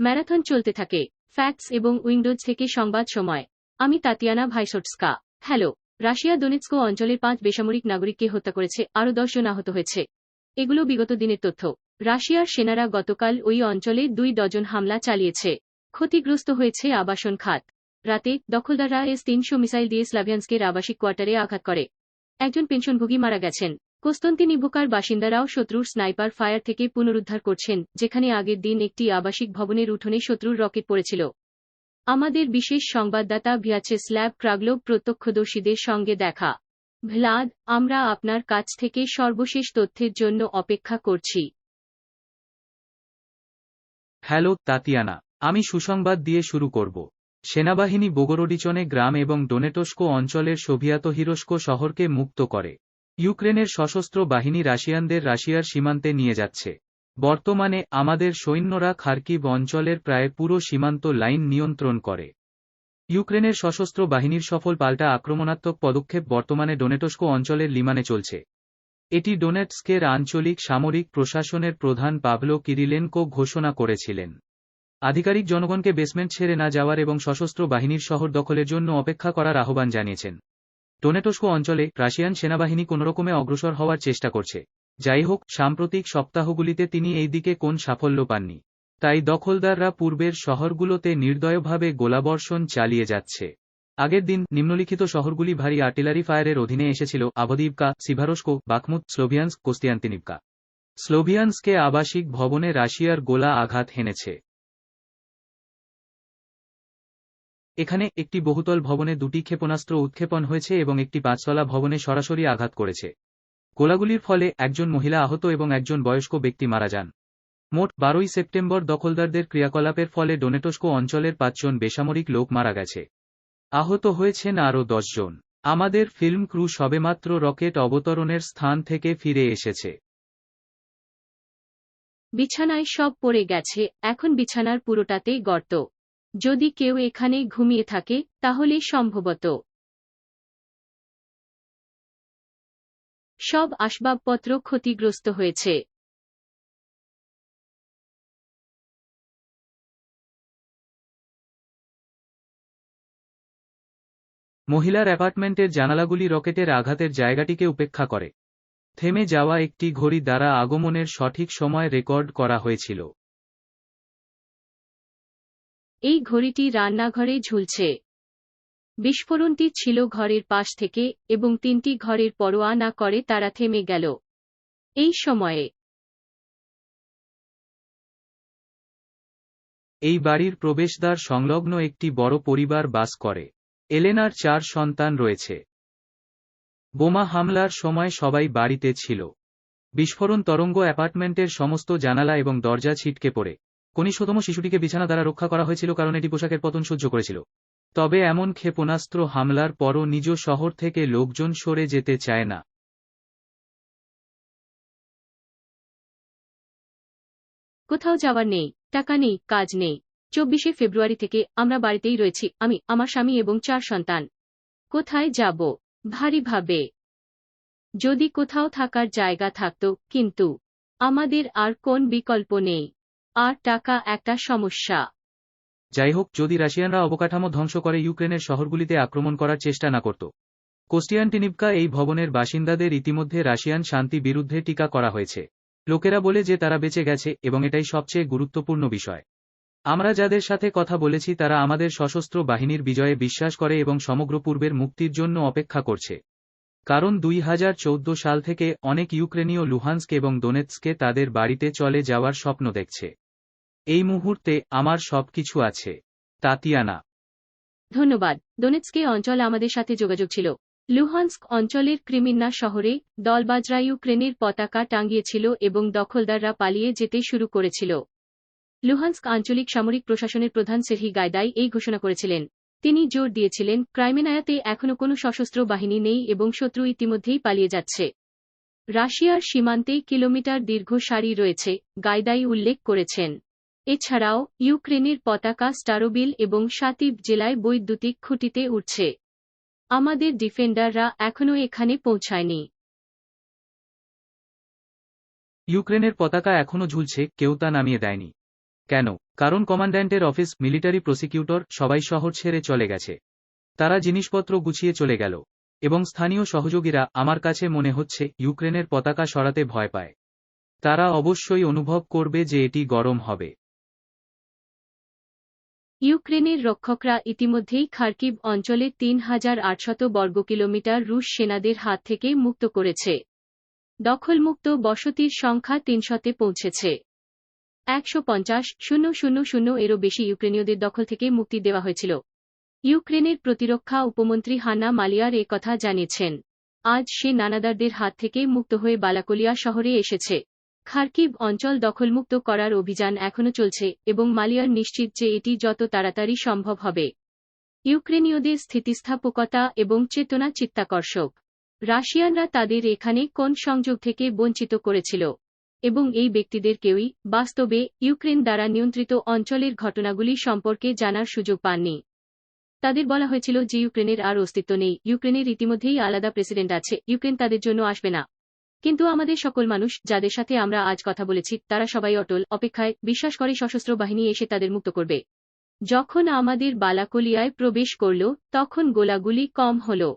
Marathon চলতে থাকে, facts এবং উইন্ডোজ থেকে সংবাদ সময়। আমি তাতিয়ানা ভাইসোটস্কা। হ্যালো, রাশিয়া দোনেৎস্কো অঞ্চলের পাঁচ বেসামরিক নাগরিককে হত্যা করেছে, আরও দশজন আহত হয়েছে। এগুলো বিগত দিনের তথ্য। রাশিয়ার সেনারা গতকাল ওই অঞ্চলে দুই ডজন হামলা চালিয়েছে। ক্ষতিগ্রস্ত হয়েছে আবাসন খাত। রাতে দখলদাররা এস তিনশো মিসাইল দিয়ে স্লাভিয়ান্সকের আবাসিক কোয়ার্টারে আঘাত করে। একজন পেনশনভোগী মারা গেছেন। কোস্তন্তিনিভুকার বাসিন্দারাও শত্রুর স্নাইপার ফায়ার থেকে পুনরুদ্ধার করছেন, যেখানে আগের দিন একটি আবাসিক ভবনের উঠোনে শত্রুর রকেট পড়েছিল। আমাদের বিশেষ সংবাদদাতা ভিয়াচে স্ল্যাব ক্রাগলোভ প্রত্যক্ষদর্শীদের সঙ্গে দেখা। ভ্লাদ, আমরা আপনার কাছ থেকে সর্বশেষ তথ্যের জন্য অপেক্ষা করছি। হ্যালো, তাতিয়ানা, আমি সুসংবাদ দিয়ে শুরু করব। সেনাবাহিনী বোগোরোডিচনে গ্রাম এবং ডোনেটোস্কো অঞ্চলের সোভিয়াত হিরোস্কো শহরকে মুক্ত করে। ইউক্রেনের সশস্ত্র বাহিনী রাশিয়ানদের রাশিয়ার সীমান্তে নিয়ে যাচ্ছে। বর্তমানে আমাদের সৈন্যরা খার্কিভ অঞ্চলের প্রায় পুরো সীমান্ত লাইন নিয়ন্ত্রণ করে। ইউক্রেনের সশস্ত্র বাহিনীর সফল পাল্টা আক্রমণাত্মক পদক্ষেপ বর্তমানে ডোনেটোস্কো অঞ্চলের লিমানে চলছে। এটি ডোনেটস্কের আঞ্চলিক সামরিক প্রশাসনের প্রধান পাবলো কিরিলেনকো ঘোষণা করেছিলেন। আধিকারিক জনগণকে বেসমেন্ট ছেড়ে না যাওয়ার এবং সশস্ত্র বাহিনীর শহর দখলের জন্য অপেক্ষা করার আহ্বান জানিয়েছেন। ডোনেটোস্কো অঞ্চলে রাশিয়ান সেনাবাহিনী কোনোরকমে অগ্রসর হওয়ার চেষ্টা করছে। যাই হোক সাম্প্রতিক সপ্তাহগুলিতে তিনি এই দিকে কোন সাফল্য পাননি। তাই দখলদাররা পূর্বের শহরগুলোতে নির্দয়ভাবে গোলাবর্ষণ চালিয়ে যাচ্ছে। আগের দিন নিম্নলিখিত শহরগুলি ভারী আর্টিলারি ফায়ারের অধীনে এসেছিল আবদিবকা সিভারস্কো বাকমুত স্লোভিয়ান্স কোস্তিয়ান্তিনিবকা স্লোভিয়ান্সকে আবাসিক ভবনে রাশিয়ার গোলা আঘাত হেনেছে। এখানে একটি বহুতল ভবনে দুটি ক্ষেপণাস্ত্র উৎক্ষেপণ হয়েছে এবং একটি পাঁচতলা ভবনে সরাসরি আঘাত করেছে। গোলাগুলির ফলে একজন মহিলা আহত এবং একজন বয়স্ক ব্যক্তি মারা যান। মোট বারোই সেপ্টেম্বর দখলদারদের ক্রিয়াকলাপের ফলে ডোনেটোস্কো অঞ্চলের পাঁচজন বেসামরিক লোক মারা গেছে। আহত হয়েছেন আরও দশজন। আমাদের ফিল্ম ক্রু সবেমাত্র রকেট অবতরণের স্থান থেকে ফিরে এসেছে। বিছানায় সব পড়ে গেছে, এখন বিছানার পুরোটাতেই গর্ত। যদি কেউ এখানে ঘুমিয়ে থাকে, তাহলে সম্ভবত সব আসবাবপত্র ক্ষতিগ্রস্ত হয়েছে। মহিলার অ্যাপার্টমেন্টের জানালাগুলি রকেটের আঘাতের জায়গাটিকে উপেক্ষা করে। থেমে যাওয়া একটি ঘড়ি দ্বারা আগমনের সঠিক সময় রেকর্ড করা হয়েছিল। এই ঘড়িটি রান্নাঘরে ঝুলছে। বিস্ফোরণটি ছিল ঘরের পাশ থেকে এবং তিনটি ঘরের পরোয়া না করে তারা থেমে গেল। এই সময়ে এই বাড়ির প্রবেশদ্বার সংলগ্ন একটি বড় পরিবার বাস করে। এলেনার চার সন্তান রয়েছে। বোমা হামলার সময় সবাই বাড়িতে ছিল। বিস্ফোরণ তরঙ্গ অ্যাপার্টমেন্টের সমস্ত জানালা এবং দরজা ছিটকে পড়ে। কনিষ্ঠতম শিশুটিকে বিছানা দ্বারা রক্ষা করা হয়েছিল কারণ এটি পোশাকের পতন সহ্য করেছিল। তবে এমন ক্ষেপণাস্ত্র হামলার পরও নিজ শহর থেকে লোকজন সরে যেতে চায় না। কোথাও যাওয়ার নেই, টাকা নেই, কাজ নেই। চব্বিশে ফেব্রুয়ারি থেকে আমরা বাড়িতেই রয়েছি, আমি, আমার স্বামী এবং চার সন্তান। কোথায় যাব? ভারীভাবে। যদি কোথাও থাকার জায়গা থাকত, কিন্তু আমাদের আর কোন বিকল্প নেই। আর টাকা একটা সমস্যা। যাই হোক যদি রাশিয়ানরা অবকাঠামো ধ্বংস করে ইউক্রেনের শহরগুলিতে আক্রমণ করার চেষ্টা না করত। কোস্টিয়ান্টিনিভকা এই ভবনের বাসিন্দাদের ইতিমধ্যে রাশিয়ান শান্তি বিরুদ্ধে টিকা করা হয়েছে। লোকেরা বলে যে তারা বেঁচে গেছে এবং এটাই সবচেয়ে গুরুত্বপূর্ণ বিষয়। আমরা যাদের সাথে কথা বলেছি তারা আমাদের সশস্ত্র বাহিনীর বিজয়ে বিশ্বাস করে এবং সমগ্র পূর্বের মুক্তির জন্য অপেক্ষা করছে। কারণ দুই হাজার চৌদ্দ সাল থেকে অনেক ইউক্রেনীয় লুহান্সক এবং দোনেৎসকে তাদের বাড়িতে চলে যাওয়ার স্বপ্ন দেখছে। এই মুহূর্তে আমার সবকিছু আছে। তাতিয়ানা। ধন্যবাদ। দোনেৎস্কে অঞ্চল আমাদের সাথে যোগাযোগ ছিল। লুহান্স্ক অঞ্চলের ক্রিমিন্না শহরে দলবাজরা ইউক্রেনের পতাকা টাঙ্গিয়েছিল এবং দখলদাররা পালিয়ে যেতে শুরু করেছিল। লুহান্স্ক আঞ্চলিক সামরিক প্রশাসনের প্রধান সেহি গায়দাই এই ঘোষণা করেছিলেন। তিনি জোর দিয়েছিলেন, ক্রাইমেনায়াতে এখনও কোনো সশস্ত্র বাহিনী নেই এবং শত্রু ইতিমধ্যেই পালিয়ে যাচ্ছে। রাশিয়ার সীমান্তে কিলোমিটার দীর্ঘ সারি রয়েছে, গায়দাই উল্লেখ করেছেন। এছাড়াও, ইউক্রেনের পতাকা স্টারোবিল এবং সাতিব জেলায় বৈদ্যুতিক খুঁটিতে উঠছে আমাদের ডিফেন্ডাররা এখনও এখানে পৌঁছায়নি। ইউক্রেনের পতাকা এখনও ঝুলছে, কেউ তা নামিয়ে দেয়নি। কেন? কারণ কমান্ড্যান্টের অফিস, মিলিটারি প্রসিকিউটর, সবাই শহর ছেড়ে চলে গেছে। তারা জিনিসপত্র গুছিয়ে চলে গেল। এবং স্থানীয় সহযোগীরা, আমার কাছে মনে হচ্ছে, ইউক্রেনের পতাকা সরাতে ভয় পায়। তারা অবশ্যই অনুভব করবে যে এটি গরম হবে। ইউক্রেনের রক্ষকরা ইতিমধ্যেই খার্কিভ অঞ্চলে তিন হাজার আটশত বর্গ কিলোমিটার রুশ সেনাদের হাত থেকে মুক্ত করেছে। দখলমুক্ত বসতির সংখ্যা তিনশতে পৌঁছেছে। একশো পঞ্চাশ শূন্য শূন্য শূন্য এরও বেশি ইউক্রেনীয়দের দখল থেকে মুক্তি দেওয়া হয়েছিল। ইউক্রেনের প্রতিরক্ষা উপমন্ত্রী হান্না মালিয়ার এ কথা জানিয়েছেন। আজ সে নানাদারদের হাত থেকে মুক্ত হয়ে বালাকলিয়া শহরে এসেছে। খার্কিভ অঞ্চল দখলমুক্ত করার অভিযান এখনও চলছে এবং মালিয়ার নিশ্চিত যে এটি যত তাড়াতাড়ি সম্ভব হবে। ইউক্রেনীয়দের স্থিতিস্থাপকতা এবং চেতনা চিত্তাকর্ষক। রাশিয়ানরা তাদের এখানে কোন সংযোগ থেকে বঞ্চিত করেছিল? এবং এই ব্যক্তিদের কেউই বাস্তবে ইউক্রেন দ্বারা নিয়ন্ত্রিত অঞ্চলের ঘটনাগুলি সম্পর্কে জানার সুযোগ পাননি। তাদের বলা হয়েছিল যে ইউক্রেনের আর অস্তিত্ব নেই। ইউক্রেনের ইতিমধ্যেই আলাদা প্রেসিডেন্ট আছে। ইউক্রেন তাদের জন্য আসবে না। কিন্তু আমাদের সকল মানুষ, যাদের সাথে আমরা আজ কথা বলেছি, তারা সবাই অটল, অপেক্ষায়, বিশ্বাস করে সশস্ত্র বাহিনী এসে তাদের মুক্ত করবে। যখন আমাদের বালাকলিয়ায় প্রবেশ করল, তখন গোলাগুলি কম হল।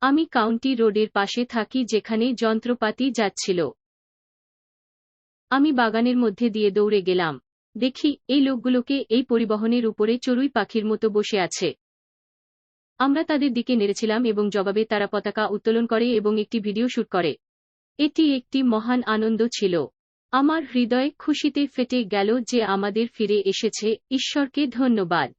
আমি কাউন্টি রোডের পাশে থাকি, যেখানে যন্ত্রপাতি যাচ্ছিল। আমি বাগানের মধ্যে দিয়ে দৌড়ে গেলাম। দেখি, এই লোকগুলোকে এই পরিবহনের উপরে চড়ুই পাখির মতো বসে আছে। আমরা তাদের দিকে নেড়েছিলাম এবং জবাবে তারা পতাকা উত্তোলন করে এবং একটি ভিডিও শুট করে। এটি একটি মহান আনন্দ ছিল। আমার হৃদয় খুশিতে ফেটে গেল যে আমাদের ফিরে এসেছে। ঈশ্বরকে ধন্যবাদ।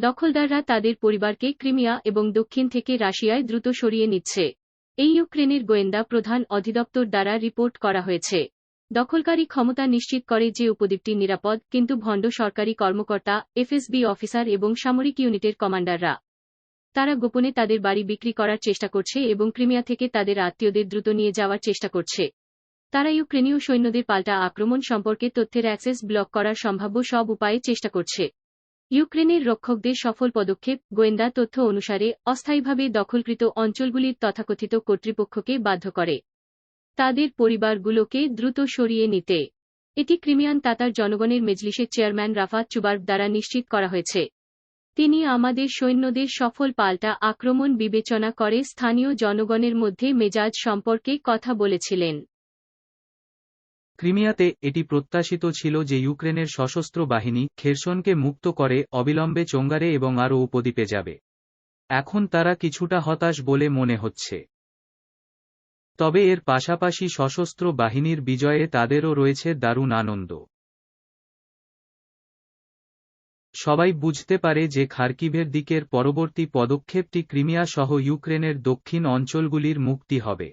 দখলদাররা তাদের পরিবারকে ক্রিমিয়া এবং দক্ষিণ থেকে রাশিয়ায় দ্রুত সরিয়ে নিচ্ছে। এই ইউক্রেনের গোয়েন্দা প্রধান অধিদপ্তর দ্বারা রিপোর্ট করা হয়েছে। দখলকারী ক্ষমতা নিশ্চিত করে যে উপদ্বীপটি নিরাপদ, কিন্তু ভণ্ড সরকারি কর্মকর্তা, এফএসবি অফিসার এবং সামরিক ইউনিটের কমান্ডাররা। তারা গোপনে তাদের বাড়ি বিক্রি করার চেষ্টা করছে এবং ক্রিমিয়া থেকে তাদের আত্মীয়দের দ্রুত নিয়ে যাওয়ার চেষ্টা করছে। তারা ইউক্রেনীয় সৈন্যদের পাল্টা আক্রমণ সম্পর্কে তথ্যের অ্যাক্সেস ব্লক করার সম্ভাব্য সব উপায়ে চেষ্টা করছে। ইউক্রেনের রক্ষকদের সফল পদক্ষেপ, গোয়েন্দা তথ্য অনুসারে, অস্থায়ীভাবে দখলকৃত অঞ্চলগুলির তথাকথিত কর্তৃপক্ষকে বাধ্য করে। তাদের পরিবারগুলোকে দ্রুত সরিয়ে নিতে। এটি ক্রিমিয়ান তাতার জনগণের মেজলিসের চেয়ারম্যান রাফাত চুবার্ভ দ্বারা নিশ্চিত করা হয়েছে। তিনি আমাদের সৈন্যদের সফল পাল্টা আক্রমণ বিবেচনা করে স্থানীয় জনগণের মধ্যে মেজাজ সম্পর্কে কথা বলেছিলেন। ক্রিমিয়াতে এটি প্রত্যাশিত ছিল যে ইউক্রেনের সশস্ত্র বাহিনী খেরসনকে মুক্ত করে অবিলম্বে চোঙ্গারে এবং আরও উপদ্বীপে যাবে। এখন তারা কিছুটা হতাশ বলে মনে হচ্ছে। তবে এর পাশাপাশি সশস্ত্র বাহিনীর বিজয়ে তাদেরও রয়েছে দারুণ আনন্দ। সবাই বুঝতে পারে যে খার্কিভের দিকের পরবর্তী পদক্ষেপটি ক্রিমিয়া সহ ইউক্রেনের দক্ষিণ অঞ্চলগুলির মুক্তি হবে।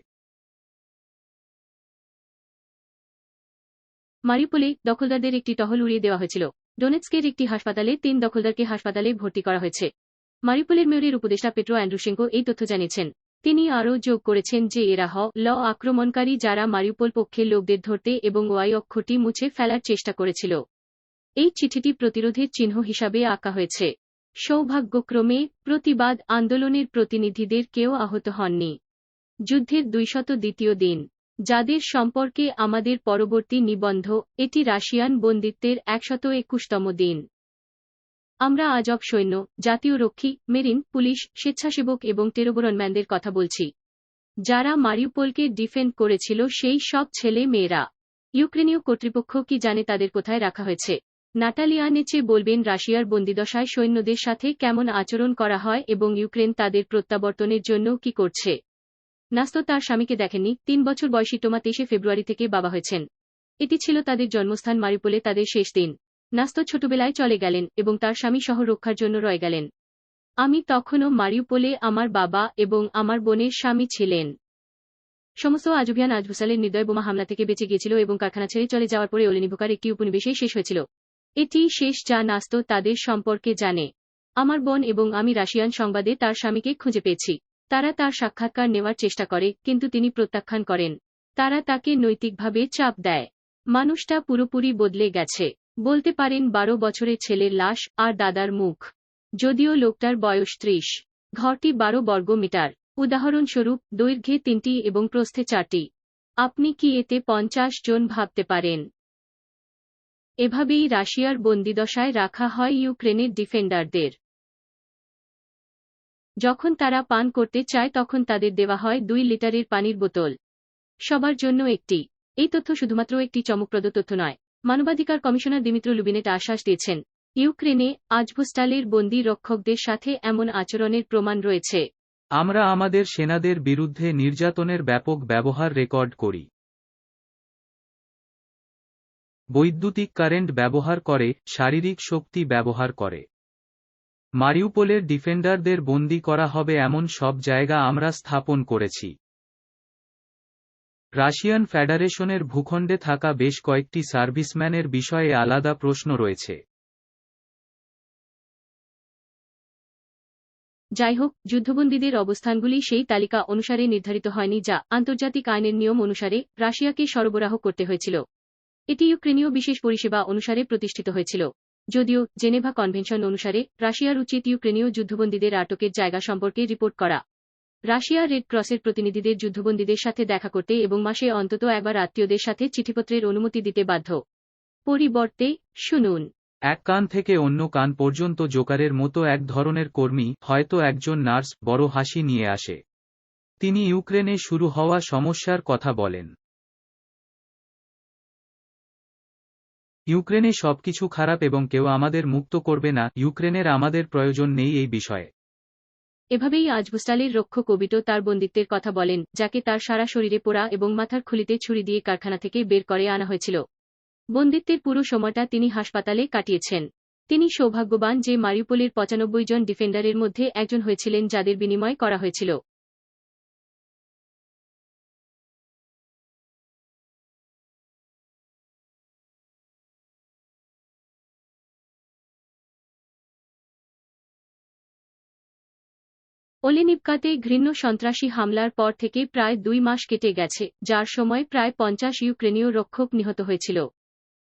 মারিউপোলে দখলদারদের একটি টহল উড়িয়ে দেওয়া হয়েছিল। ডোনেটস্কের একটি হাসপাতালে তিন দখলদারকে হাসপাতালে ভর্তি করা হয়েছে। মারিউপোলের মেয়রের উপদেষ্টা পেট্রো অ্যান্ড্রুশেঙ্কো এই তথ্য জানিয়েছেন। তিনি আরও যোগ করেছেন যে এরা হ, ল আক্রমণকারী যারা মারিউপোল পক্ষের লোকদের ধরতে এবং ওয়াই অক্ষটি মুছে ফেলার চেষ্টা করেছিল। এই চিঠিটি প্রতিরোধের চিহ্ন হিসাবে আঁকা হয়েছে। সৌভাগ্যক্রমে, প্রতিবাদ আন্দোলনের প্রতিনিধিদের কেউ আহত হননি। যুদ্ধের দুইশত দ্বিতীয় দিন। যাদের সম্পর্কে আমাদের পরবর্তী নিবন্ধ, এটি রাশিয়ান বন্দিত্বের একশত একুশতম দিন। আমরা আজব সৈন্য, জাতীয় রক্ষী, মেরিন, পুলিশ, স্বেচ্ছাসেবক এবং টেরোবরনম্যানদের কথা বলছি। যারা মারিউপোলকে ডিফেন্ড করেছিল সেই সব ছেলে মেয়েরা। ইউক্রেনীয় কর্তৃপক্ষ কি জানে তাদের কোথায় রাখা হয়েছে? নাটালিয়া নেচে বলবেন, রাশিয়ার বন্দিদশায় সৈন্যদের সাথে কেমন আচরণ করা হয় এবং ইউক্রেন তাদের প্রত্যাবর্তনের জন্য কি করছে? নাস্তো তার স্বামীকে দেখেননি, তিন বছর বয়সী টোমা তেইশে ফেব্রুয়ারি থেকে বাবা হয়েছেন। এটি ছিল তাদের জন্মস্থান মারিপোলে তাদের শেষ দিন। নাস্তো ছোটবেলায় চলে গেলেন এবং তার স্বামী শহর রক্ষার জন্য রয়ে গেলেন। আমি তখনও মারিউপোলে আমার বাবা এবং আমার বোনের স্বামী ছিলেন। সমস্ত আজুবিয়ান আজভুসালের নির্দয় বোমা হামলা থেকে বেঁচে গিয়েছিল এবং কারখানা ছেড়ে চলে যাওয়ার পরে অলিনিভোকার একটি উপনিবেশে শেষ হয়েছিল। এটি শেষ যা নাস্ত তাদের সম্পর্কে জানে। আমার বোন এবং আমি রাশিয়ান সংবাদে তার স্বামীকে খুঁজে পেয়েছি। তারা তার সাক্ষাৎকার নেওয়ার চেষ্টা করে, কিন্তু তিনি প্রত্যাখ্যান করেন। তারা তাকে নৈতিকভাবে চাপ দেয়। মানুষটা পুরোপুরি বদলে গেছে। বলতে পারেন বারো বছরের ছেলের লাশ আর দাদার মুখ। যদিও লোকটার বয়স ত্রিশ। ঘরটি বারো বর্গ মিটার। উদাহরণস্বরূপ, দৈর্ঘ্যে তিনটি এবং প্রস্থে চারটি। আপনি কি এতে পঞ্চাশ জন ভাবতে পারেন? এভাবেই রাশিয়ার বন্দিদশায় রাখা হয় ইউক্রেনের ডিফেন্ডারদের। যখন তারা পান করতে চায় তখন তাদের দেওয়া হয় দুই লিটারের পানির বোতল। সবার জন্য একটি। এই তথ্য শুধুমাত্র একটি চমকপ্রদ তথ্য নয়। মানবাধিকার কমিশনার দিমিত্র লুবিনেট আশ্বাস দিয়েছেন, ইউক্রেনে আজভোস্টালের বন্দী রক্ষকদের সাথে এমন আচরণের প্রমাণ রয়েছে। আমরা আমাদের সেনাদের বিরুদ্ধে নির্যাতনের ব্যাপক ব্যবহার রেকর্ড করি। বৈদ্যুতিক কারেন্ট ব্যবহার করে, শারীরিক শক্তি ব্যবহার করে। মারিউপোলের ডিফেন্ডারদের বন্দী করা হবে এমন সব জায়গা আমরা স্থাপন করেছি। রাশিয়ান ফেডারেশনের ভূখণ্ডে থাকা বেশ কয়েকটি সার্ভিসম্যানের বিষয়ে আলাদা প্রশ্ন রয়েছে। যাই হোক যুদ্ধবন্দীদের অবস্থানগুলি সেই তালিকা অনুসারে নির্ধারিত হয়নি যা আন্তর্জাতিক আইনের নিয়ম অনুসারে রাশিয়াকে সরবরাহ করতে হয়েছিল। এটি ইউক্রেনীয় বিশেষ পরিষেবা অনুসারে প্রতিষ্ঠিত হয়েছিল। যদিও জেনেভা কনভেনশন অনুসারে রাশিয়ার উচিত ইউক্রেনীয় যুদ্ধবন্দীদের আটকের জায়গা সম্পর্কে রিপোর্ট করা রাশিয়া রেড ক্রসের প্রতিনিধিদের যুদ্ধবন্দীদের সাথে দেখা করতে এবং মাসে অন্তত একবার আত্মীয়দের সাথে চিঠিপত্রের অনুমতি দিতে বাধ্য। পরিবর্তে, শুনুন। এক কান থেকে অন্য কান পর্যন্ত জোকারের মতো এক ধরনের কর্মী হয়তো একজন নার্স বড় হাসি নিয়ে আসে। তিনি ইউক্রেনে শুরু হওয়া সমস্যার কথা বলেন। ইউক্রেনে সবকিছু খারাপ এবং কেউ আমাদের মুক্ত করবে না, ইউক্রেনের আমাদের প্রয়োজন নেই এই বিষয়ে। এভাবেই আজবুস্টালির রক্ষ কবিত তার বন্দিত্বের কথা বলেন, যাকে তার সারা শরীরে পোড়া এবং মাথার খুলিতে ছুরি দিয়ে কারখানা থেকে বের করে আনা হয়েছিল। বন্দিত্বের পুরো সময়টা তিনি হাসপাতালে কাটিয়েছেন। তিনি সৌভাগ্যবান যে মারিউপোলের পঁচানব্বই জন ডিফেন্ডারের মধ্যে একজন হয়েছিলেন যাদের বিনিময় করা হয়েছিল। ওলেনিপকাতে ঘৃণ্য সন্ত্রাসী হামলার পর থেকে প্রায় দুই মাস কেটে গেছে, যার সময় প্রায় পঞ্চাশ ইউক্রেনীয় রক্ষক নিহত হয়েছিল।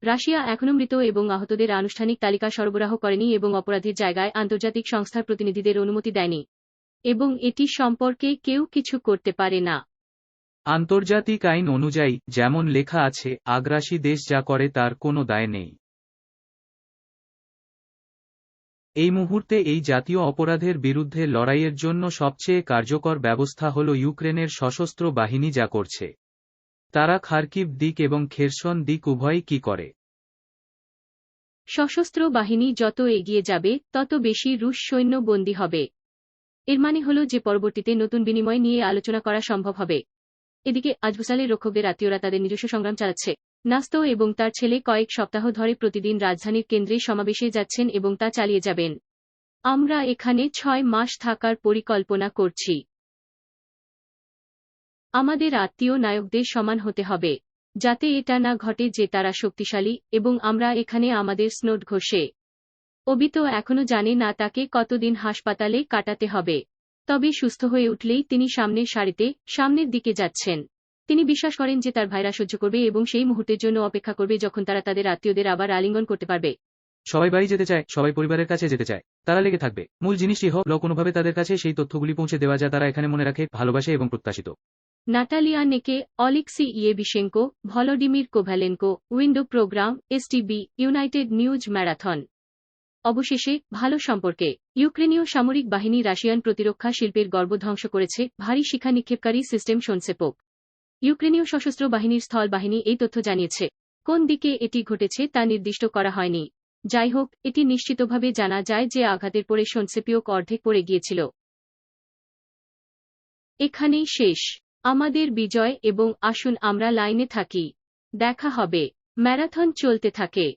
রাশিয়া এখনও মৃত এবং আহতদের আনুষ্ঠানিক তালিকা সরবরাহ করেনি এবং অপরাধের জায়গায় আন্তর্জাতিক সংস্থার প্রতিনিধিদের অনুমতি দেয়নি। এবং এটি সম্পর্কে কেউ কিছু করতে পারে না। আন্তর্জাতিক আইন অনুযায়ী, যেমন লেখা আছে, আগ্রাসী দেশ যা করে তার কোনো দায় নেই। এই মুহূর্তে এই জাতীয় অপরাধের বিরুদ্ধে লড়াইয়ের জন্য সবচেয়ে কার্যকর ব্যবস্থা হল ইউক্রেনের সশস্ত্র বাহিনী যা করছে। তারা খার্কিভ দিক এবং খেরসন দিক উভয়ই কি করে? সশস্ত্র বাহিনী যত এগিয়ে যাবে, তত বেশি রুশ সৈন্য বন্দী হবে। এর মানে হল যে পরবর্তীতে নতুন বিনিময় নিয়ে আলোচনা করা সম্ভব হবে। এদিকে আজবুসালের রক্ষকদের আত্মীয়রা তাদের নিজস্ব সংগ্রাম চালাচ্ছে। নাস্তো এবং তার ছেলে কয়েক সপ্তাহ ধরে প্রতিদিন রাজধানীর কেন্দ্রে সমাবেশে যাচ্ছেন এবং তা চালিয়ে যাবেন। আমরা এখানে ছয় মাস থাকার পরিকল্পনা করছি। আমাদের আত্মীয় নায়কদের সমান হতে হবে, যাতে এটা না ঘটে যে তারা শক্তিশালী এবং আমরা এখানে আমাদের স্নোট ঘষে। অবিত এখনও জানে না তাকে কতদিন হাসপাতালে কাটাতে হবে, তবে সুস্থ হয়ে উঠলেই তিনি সামনের সারিতে, সামনের দিকে যাচ্ছেন। তিনি বিশ্বাস করেন যে তার ভাইরা সহ্য করবে এবং সেই মুহূর্তের জন্য অপেক্ষা করবে যখন তারা তাদের আত্মীয়দের আবার আলিঙ্গন করতে পারবে। সবাই বাড়ি যেতে চায় সবাই পরিবারের কাছে যেতে চায় তারা লেগে থাকবে। মূল জিনিসটি হল কোনোভাবে তাদের কাছে সেই তথ্যগুলি পৌঁছে দেওয়া যা তারা এখানে মনে রাখে ভালোবাসে এবং প্রত্যাশিত। নাটালিয়া নেকে Oleksiy ইয়েবিশেঙ্কো Volodymyr Kovalenko window programme STB United News marathon. অবশেষে ভালো সম্পর্কে ইউক্রেনীয় সামরিক বাহিনী রাশিয়ান প্রতিরক্ষা শিল্পের গর্ব ধ্বংস করেছে ভারী শিখা নিক্ষেপকারী সিস্টেম সোনসেপোক ইউক্রেনীয় সশস্ত্র বাহিনীর স্থল বাহিনী এই তথ্য জানিয়েছে। কোন দিকে এটি ঘটেছে তা নির্দিষ্ট করা হয়নি। যাই হোক, এটি নিশ্চিতভাবে জানা যায় যে আঘাতের পরে সনসেপিওক অর্ধেক পড়ে গিয়েছিল। এখানেই শেষ। আমাদের বিজয় এবং আসুন আমরা লাইনে থাকি। দেখা হবে। ম্যারাথন চলতে থাকে।